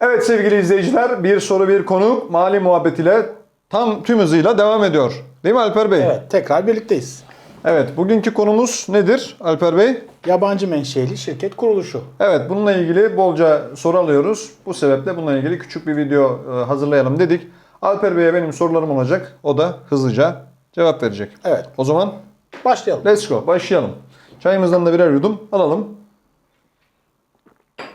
Evet sevgili izleyiciler bir soru bir konu mali muhabbet ile tam tüm hızıyla devam ediyor. Değil mi Alper Bey? Evet, tekrar birlikteyiz. Evet bugünkü konumuz nedir Alper Bey? Yabancı menşeli şirket kuruluşu. Evet bununla ilgili bolca soru alıyoruz. Bu sebeple bununla ilgili küçük bir video e, hazırlayalım dedik. Alper Bey'e benim sorularım olacak. O da hızlıca cevap verecek. Evet, O zaman başlayalım. let's go başlayalım. Çayımızdan da birer yudum alalım.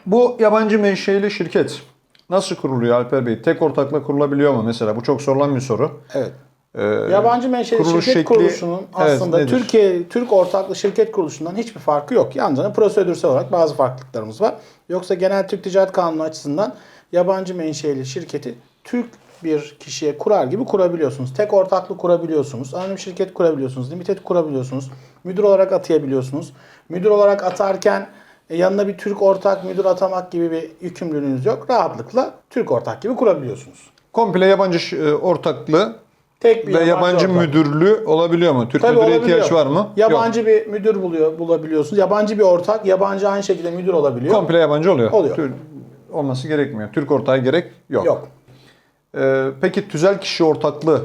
Bu yabancı menşeli şirket nasıl kuruluyor Alper Bey? Tek ortakla kurulabiliyor mu mesela? Bu çok sorulan bir soru. Evet. Ee, Yabancı menşeli şirket şekli- kuruluşunun Evet, aslında nedir? Türkiye Türk ortaklı şirket kuruluşundan hiçbir farkı yok. Yalnızca prosedürsel olarak bazı farklılıklarımız var. Yoksa genel Türk Ticaret Kanunu açısından yabancı menşeli şirketi Türk bir kişiye kurar gibi kurabiliyorsunuz. Tek ortaklı kurabiliyorsunuz. Anonim şirket kurabiliyorsunuz. Limited kurabiliyorsunuz. Müdür olarak atayabiliyorsunuz. Müdür olarak atarken e, yanına bir Türk ortak müdür atamak gibi bir yükümlülüğünüz yok. Rahatlıkla Türk ortak gibi kurabiliyorsunuz. komple yabancı e, ortaklı Tek bir ve yabancı ortak. müdürlüğü olabiliyor mu? Türk Tabii müdüre olabiliyor. ihtiyaç var mı? Yabancı bir müdür buluyor, bulabiliyorsunuz. Yabancı bir ortak, yabancı aynı şekilde müdür Yok. olabiliyor. Komple yabancı oluyor. Oluyor. Tür- olması gerekmiyor. Türk ortağı gerek yok. Yok. Ee, peki tüzel kişi ortaklığı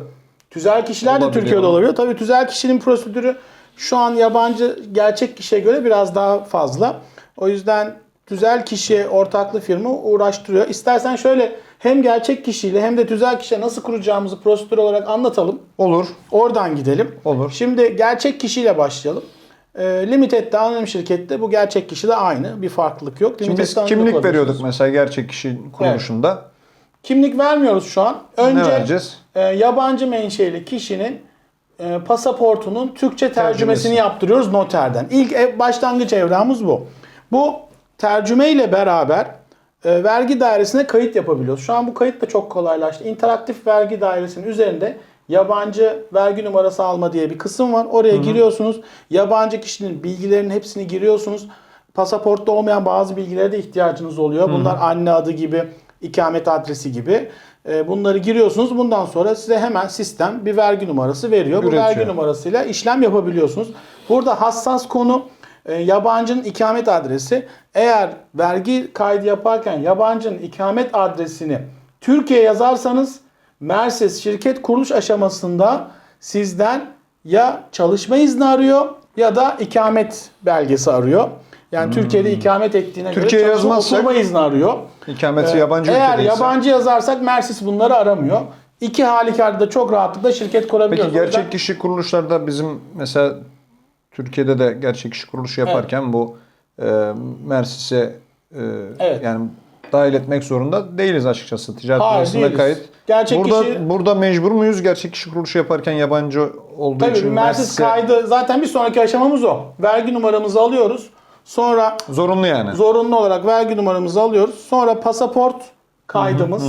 Tüzel kişiler de Olabiliyor. Türkiye'de olabiliyor. Tabii tüzel kişinin prosedürü şu an yabancı gerçek kişiye göre biraz daha fazla. O yüzden tüzel kişi ortaklı firma uğraştırıyor. İstersen şöyle hem gerçek kişiyle hem de tüzel kişiye nasıl kuracağımızı prosedür olarak anlatalım. olur. Oradan gidelim. Olur. Şimdi gerçek kişiyle başlayalım. E, Limited'de, anonim şirkette bu gerçek kişi de aynı. Bir farklılık yok. Şimdi biz kimlik veriyorduk mesela gerçek kişi kuruluşunda. Kimlik vermiyoruz şu an. Önce ne vereceğiz? e, yabancı menşeli kişinin e, pasaportunun Türkçe tercümesini Tercümesi. yaptırıyoruz noterden. İlk ev, başlangıç evramız bu. Bu tercüme ile beraber e, vergi dairesine kayıt yapabiliyoruz. Şu an bu kayıt da çok kolaylaştı. İnteraktif vergi dairesinin üzerinde yabancı vergi numarası alma diye bir kısım var. Oraya giriyorsunuz. Yabancı kişinin bilgilerinin hepsini giriyorsunuz. Pasaportta olmayan bazı bilgilere de ihtiyacınız oluyor. Bunlar anne adı gibi, ikamet adresi gibi. E, Bunları giriyorsunuz. Bundan sonra size hemen sistem bir vergi numarası veriyor. Bu Üretiyor. vergi numarasıyla işlem yapabiliyorsunuz. Burada hassas konu e, yabancının ikamet adresi. Eğer vergi kaydı yaparken yabancının ikamet adresini Türkiye yazarsanız Merses şirket kuruluş aşamasında sizden ya çalışma izni arıyor ya da ikamet belgesi arıyor. Yani Türkiye'de ikamet ettiğine Türkiye göre çalışma yazmazsak- oturma izni arıyor. İkameti Ee, yabancı Eğer yabancı yazarsak Mersis bunları aramıyor. İki halükarda da çok rahatlıkla şirket kurabiliyoruz. Peki gerçek kişi kuruluşlarda bizim mesela Türkiye'de de gerçek kişi kuruluşu yaparken bu e, Mersis'e e, Evet. yani dahil etmek zorunda değiliz açıkçası. Ticaret Hayır, değiliz. kayıt. Gerçek burada kişi- burada mecbur muyuz gerçek kişi kuruluşu yaparken yabancı olduğu Tabii için bir Mersis Mersis'e- kaydı zaten bir sonraki aşamamız o. Vergi numaramızı alıyoruz. Sonra zorunlu yani. zorunlu olarak vergi numaramızı alıyoruz. Sonra pasaport kaydımız.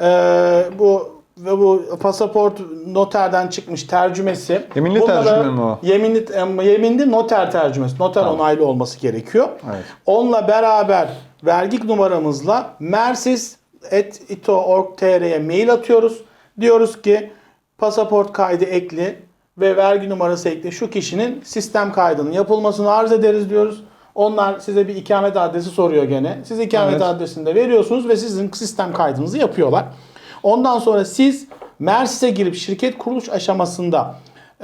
Ee, bu ve bu pasaport noterden çıkmış tercümesi. Yeminli Bunlara- tercüme mi o? Yeminli, em, yeminli noter tercümesi. Noter Tamam. onaylı olması gerekiyor. Evet. Onunla beraber vergi numaramızla mersis.ito.org.tr'ye mail atıyoruz. Diyoruz ki pasaport kaydı ekli ve vergi numarası ekli şu kişinin sistem kaydının yapılmasını arz ederiz diyoruz. Onlar size bir ikamet adresi soruyor gene. Siz ikamet Evet. adresini de veriyorsunuz ve sizin sistem kaydınızı yapıyorlar. Ondan sonra siz Mersis'e girip şirket kuruluş aşamasında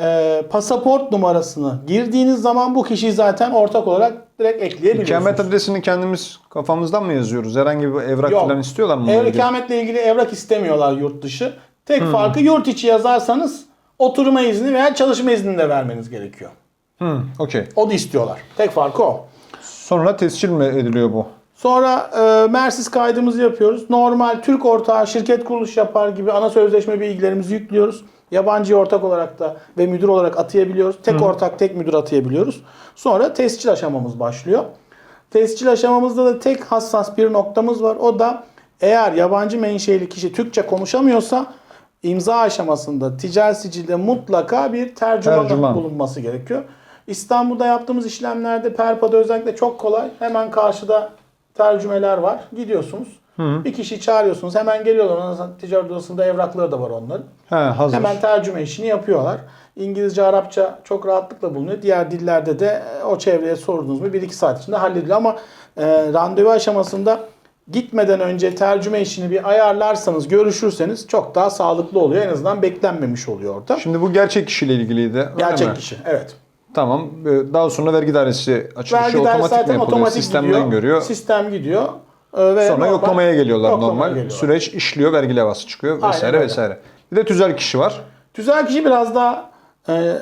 e, pasaport numarasını girdiğiniz zaman bu kişiyi zaten ortak olarak direkt ekleyebiliyorsunuz. İkamet adresini kendimiz kafamızdan mı yazıyoruz? Herhangi bir evrak Yok. falan istiyorlar mı? Ev ikametle ilgili evrak istemiyorlar yurt dışı. Tek Hmm. farkı yurt içi yazarsanız oturma izni veya çalışma izni de vermeniz gerekiyor. Hı, okey. O da istiyorlar. Tek farkı o. Sonra tescil mi ediliyor bu? Sonra e, Mersis kaydımızı yapıyoruz. Normal Türk ortağı şirket kuruluş yapar gibi ana sözleşme bilgilerimizi yüklüyoruz. Yabancı ortak olarak da ve müdür olarak atayabiliyoruz. Tek ortak, tek müdür atayabiliyoruz. Sonra tescil aşamamız başlıyor. Tescil aşamamızda da tek hassas bir noktamız var. O da eğer yabancı menşeli kişi Türkçe konuşamıyorsa imza aşamasında ticari sicilde mutlaka bir tercüman, Tercüman. bulunması gerekiyor. İstanbul'da yaptığımız işlemlerde Perpa'da özellikle çok kolay. Hemen karşıda tercümeler var. Gidiyorsunuz. Bir kişiyi çağırıyorsunuz. Hemen geliyorlar. Sonra ticaret odasında evrakları da var onların. He, hazır. Hemen tercüme işini yapıyorlar. İngilizce, Arapça çok rahatlıkla bulunuyor. Diğer dillerde de e, o çevreye sordunuz mu 1-2 saat içinde hallediliyor. Ama e, randevu aşamasında gitmeden önce tercüme işini bir ayarlarsanız, görüşürseniz çok daha sağlıklı oluyor. En azından beklenmemiş oluyor orada. Şimdi bu gerçek kişiyle ilgiliydi. Gerçek mi? kişi. Evet. Tamam. Ee, Daha sonra vergi dairesi açılışı Vergi otomatik mi zaten yapılıyor? otomatik Sistemden gidiyor. görüyor. Sistem gidiyor. Ee, ve Sonra normal- yoklamaya geliyorlar yoklamaya normal. geliyorlar. Süreç işliyor, vergi levhası çıkıyor Aynen vesaire öyle. vesaire. Bir de tüzel kişi var. Tüzel kişi biraz daha e,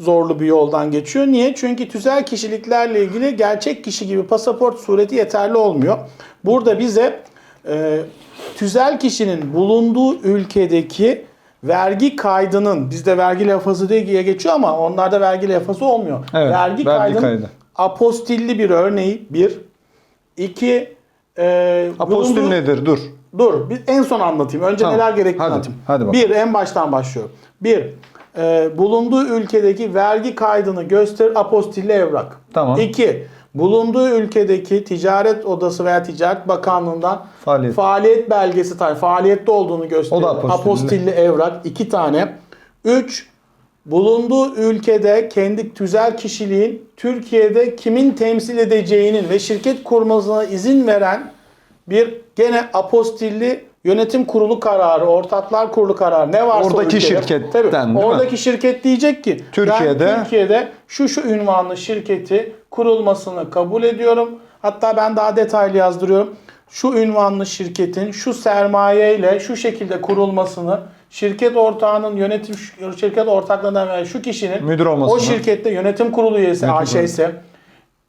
zorlu bir yoldan geçiyor. Niye? Çünkü tüzel kişiliklerle ilgili gerçek kişi gibi pasaport sureti yeterli olmuyor. Burada bize e, tüzel kişinin bulunduğu ülkedeki vergi kaydının bizde vergi levhası diye geçiyor ama onlarda vergi levhası olmuyor. Evet, vergi, vergi kaydının kaydı. apostilli bir örneği bir. İki e, Apostil bulunduğu- nedir? Dur. Dur, bir en son anlatayım. Önce Tamam, neler gerektiğini hadi, anlatayım. hadi bakalım. bir, en baştan başlıyorum. Bir, e, bulunduğu ülkedeki vergi kaydını gösterir apostilli evrak. Tamam. İki, bulunduğu ülkedeki ticaret odası veya ticaret bakanlığından Faaliyet. faaliyet belgesi tayin, faaliyette olduğunu da apostilli. apostilli evrak. iki tane. Üç, bulunduğu ülkede kendi tüzel kişiliğin Türkiye'de kimin temsil edeceğinin ve şirket kurmasına izin veren bir gene apostilli yönetim kurulu kararı, ortaklar kurulu kararı ne varsa Oradaki ülkede. şirketten Tabii, değil mi? Oradaki şirket diyecek ki Türkiye'de- ben Türkiye'de şu şu ünvanlı şirketi kurulmasını kabul ediyorum. Hatta ben daha detaylı yazdırıyorum. Şu ünvanlı şirketin şu sermaye ile şu şekilde kurulmasını şirket ortağının yönetim şirket ortaklığından veya şu kişinin Müdür olmasını. o şirkette yönetim kurulu üyesi Yönetim AŞ ise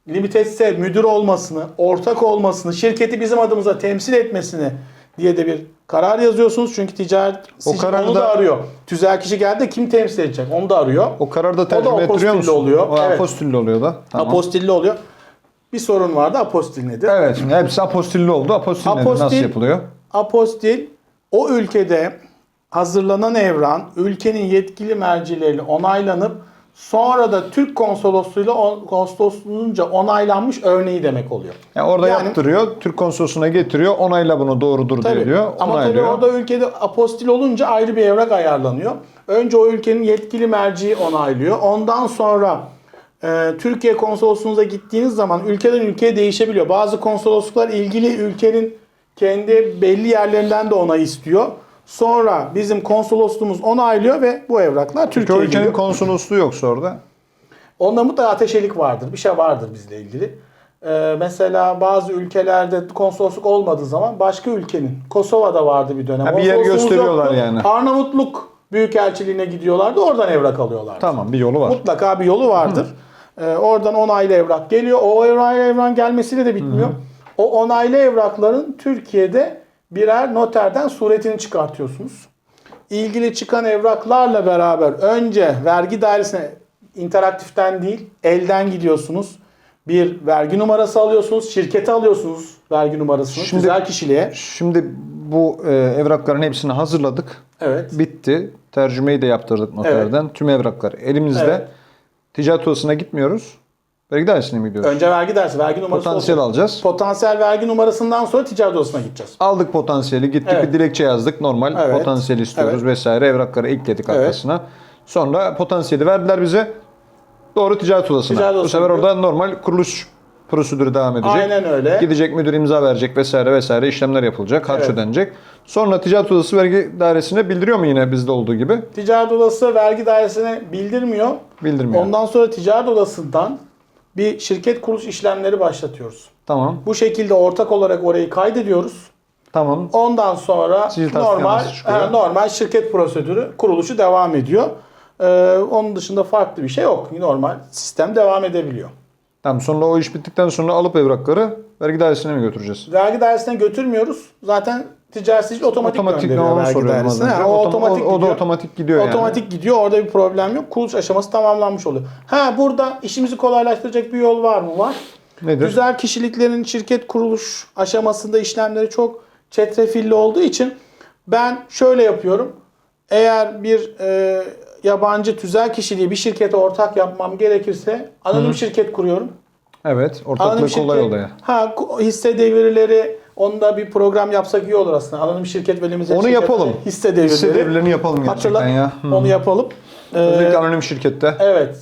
limitetse müdür olmasını, ortak olmasını, şirketi bizim adımıza temsil etmesini diye de bir karar yazıyorsunuz. Çünkü ticaret O kararda- onu da arıyor. Tüzel kişi geldi kim temsil edecek onu da arıyor. O kararda tercüme ettiriyor musun? oluyor. O Evet. apostilli oluyor da. Tamam. Apostilli oluyor. Bir sorun vardı. Apostil nedir? Evet. Hepsi apostilli oldu. Apostil, nedir? Apostil- nasıl yapılıyor? Apostil o ülkede hazırlanan evran ülkenin yetkili mercileriyle onaylanıp sonra da Türk konsolosluğuyla on- konsolosluğunca onaylanmış örneği demek oluyor. Yani orada Yani- yaptırıyor, Türk konsolosuna getiriyor, onayla bunu doğrudur Tabii. diyor. Ama tabii orada ülkede apostil olunca ayrı bir evrak ayarlanıyor. Önce o ülkenin yetkili merci onaylıyor. Ondan sonra e, Türkiye konsolosluğunuza gittiğiniz zaman ülkeden ülkeye değişebiliyor. Bazı konsolosluklar ilgili ülkenin kendi belli yerlerinden de onay istiyor. Sonra bizim konsolosluğumuz onaylıyor ve bu evraklar Çünkü Türkiye'ye ülkenin geliyor. konsolosluğu yoksa orada. Onda mutlaka ateşelik vardır. Bir şey vardır bizle ilgili. Ee, mesela bazı ülkelerde konsolosluk olmadığı zaman başka ülkenin Kosova'da vardı bir dönem. Ha, bir yer Konsolosluğumuz gösteriyorlar yoktu. yani. Arnavutluk Büyükelçiliğine gidiyorlardı. Oradan evrak alıyorlardı. Tamam bir yolu var. Mutlaka bir yolu vardır. Ee, oradan onaylı evrak geliyor. O onaylı evrak gelmesiyle de bitmiyor. O onaylı evrakların Türkiye'de birer noterden suretini çıkartıyorsunuz. İlgili çıkan evraklarla beraber önce vergi dairesine interaktiften değil elden gidiyorsunuz. Bir vergi numarası alıyorsunuz. Şirkete alıyorsunuz vergi numarasını. Şimdi- Tüzel kişiliğe. Şimdi bu e, evrakların hepsini hazırladık. Evet. Bitti. Tercümeyi de yaptırdık noterden. Tüm evraklar elimizde. Evet. Ticaret odasına gitmiyoruz. Vergi dairesine mi gidiyoruz? Önce vergi dairesi, vergi numarası Potansiyel olsun. alacağız. Potansiyel vergi numarasından sonra ticaret odasına gideceğiz. Aldık potansiyeli, gittik Evet. bir dilekçe yazdık. Normal Evet. potansiyel istiyoruz Evet. vesaire. Evrakları ekledik Evet. arkasına. Sonra potansiyeli verdiler bize. Doğru ticaret odasına. Ticaret Bu odasına sefer gidiyor. orada normal kuruluş prosedürü devam edecek. Aynen öyle. Gidecek müdür imza verecek vesaire vesaire işlemler yapılacak. Harç Evet. ödenecek. Sonra ticaret odası vergi dairesine bildiriyor mu yine bizde olduğu gibi? Ticaret odası vergi dairesine bildirmiyor. Bildirmiyor. Ondan sonra ticaret odasından bir şirket kuruluş işlemleri başlatıyoruz. Tamam. Bu şekilde ortak olarak orayı kaydediyoruz. Tamam. Ondan sonra normal e, normal şirket prosedürü kuruluşu devam ediyor. Ee, onun dışında farklı bir şey yok. Normal sistem devam edebiliyor. Tamam. Sonra o iş bittikten sonra alıp evrakları vergi dairesine mi götüreceğiz? Vergi dairesine götürmüyoruz. Zaten ticaret sicil otomatik, Otomatik gönderiyor vergi soruyorum dairesine. Yani o Otom- otomatik o, o da gidiyor. otomatik gidiyor yani. Otomatik gidiyor. Orada bir problem yok. Kuruluş aşaması tamamlanmış oluyor. Ha burada işimizi kolaylaştıracak bir yol var mı? Var. Nedir? Güzel kişiliklerin şirket kuruluş aşamasında işlemleri çok çetrefilli olduğu için ben şöyle yapıyorum. Eğer bir e, yabancı tüzel kişiliği bir şirkete ortak yapmam gerekirse anonim şirket kuruyorum. Evet. Anonim Ortaklık kolay şirket- oluyor. Ha hisse devrileri onda bir program yapsak iyi olur aslında. Anonim şirket limite Onu yapalım. Hisse devrileri. Hisse devrilerini yapalım gerçekten Hatırla, ya. Onu yapalım. Ee, Özellikle anonim şirkette. Evet.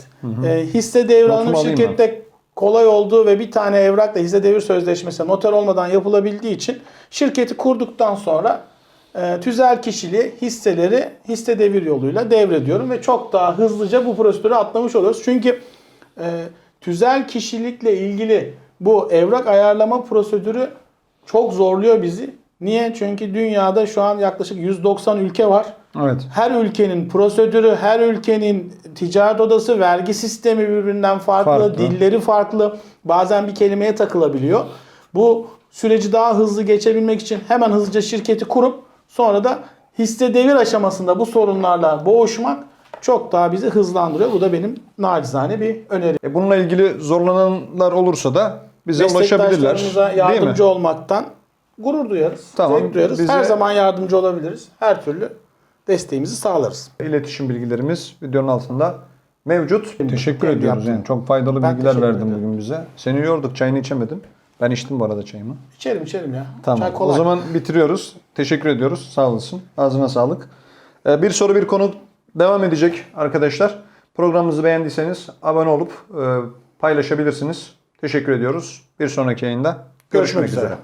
Ee, hisse devri Notumu anonim şirkette kolay olduğu ve bir tane evrakla hisse devir sözleşmesi noter olmadan yapılabildiği için şirketi kurduktan sonra e, tüzel kişiliği hisseleri hisse devir yoluyla devrediyorum ve çok daha hızlıca bu prosedürü atlamış oluyoruz. Çünkü e, tüzel kişilikle ilgili bu evrak ayarlama prosedürü çok zorluyor bizi. Niye? Çünkü dünyada şu an yaklaşık 190 ülke var. Evet. Her ülkenin prosedürü, her ülkenin ticaret odası, vergi sistemi birbirinden farklı, Farklı. dilleri farklı. Bazen bir kelimeye takılabiliyor. Bu süreci daha hızlı geçebilmek için hemen hızlıca şirketi kurup sonra da hisse devir aşamasında bu sorunlarla boğuşmak çok daha bizi hızlandırıyor. Bu da benim nacizane bir önerim. E bununla ilgili zorlananlar olursa da bize ulaşabilirler. Meslektaşlarımıza Değil mi? yardımcı olmaktan gurur duyarız. Tamam, Zevk duyarız. bize- Her zaman yardımcı olabiliriz. Her türlü desteğimizi sağlarız. İletişim bilgilerimiz videonun altında mevcut. Teşekkür kendi ediyoruz yani. Çok faydalı Ben bilgiler verdin ederim. bugün bize. Seni yorduk. Çayını içemedin. Ben içtim bu arada çayımı. İçerim içerim ya. Tamam. Çay O kolay. zaman bitiriyoruz. Teşekkür ediyoruz. Sağ olasın. Ağzına sağlık. Ee, Bir soru bir konu devam edecek arkadaşlar. Programımızı beğendiyseniz abone olup e, paylaşabilirsiniz. Teşekkür ediyoruz. Bir sonraki yayında görüşmek, Görüşmek üzere. üzere.